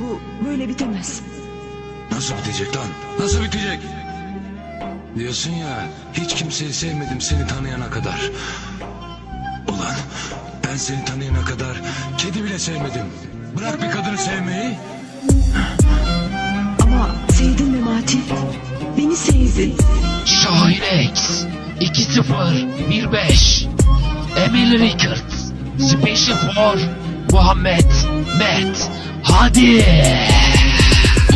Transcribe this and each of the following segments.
Bu böyle bitemez. Nasıl bitecek lan? Nasıl bitecek? Diyorsun ya hiç kimseyi sevmedim seni tanıyana kadar. Ulan ben seni tanıyana kadar kedi bile sevmedim. Bırak bir kadını sevmeyi. Ama sevdin Memati. Beni sevdin. Şahin X 2015 Emily Rickard Special for Muhammed Met Hadi.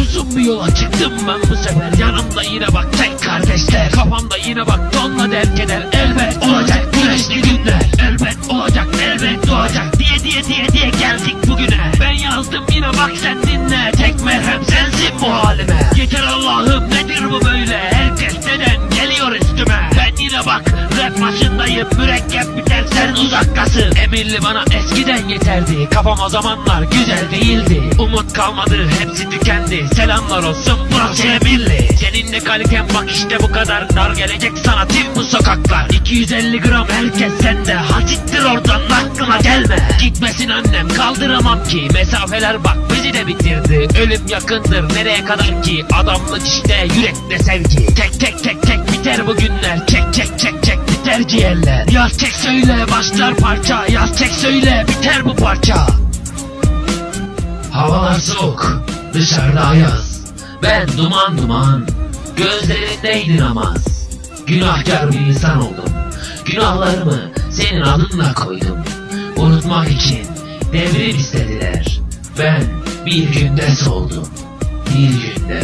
Uzun bir yola çıktım ben bu sefer. Yanımda yine bak tek kardeşler. Kafamda yine bak donla derk eder Elbet olacak güneşli günler. Elbet olacak elbet doğacak. Diye diye diye diye geldik bugüne. Ben yazdım yine bak sen dinle. Tek merhem sensin bu halime. Yeter Allah'ım nedir rap başındayım Mürekkep biter sen uzaktasın Emirli bana eskiden yeterdi Kafam o zamanlar güzel değildi. Umut kalmadı hepsi tükendi. Selamlar olsun burası Emirli. Seninle kaliten bak işte bu kadar Dar gelecek sana tüm bu sokaklar. 250 gram herkes sende Hasittir oradan aklına gelme. Gitmesin annem kaldıramam ki. Mesafeler bak bizi de bitirdi. Ölüm yakındır nereye kadar ki? Adamlık işte yürekte sevgi. Tek tek tek tek biter bu günler. Çek çek çek çek biter ciğerler Yaz çek söyle başlar parça Yaz çek söyle biter bu parça Havalar soğuk, dışarıda ayaz. Ben duman duman, gözlerindeydi namaz. Günahkar bir insan oldum. Günahlarımı senin adınla koydum. Unutmak için devrim istediler. Ben bir günde soldum. Bir günde.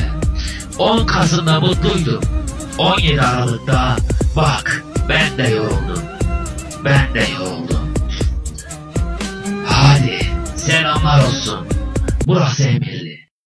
10 Kasım'da mutluydum. 17 Aralık'ta bak ben de yoruldum. Ben de yoruldum. Hadi selamlar olsun. Burası Emirli.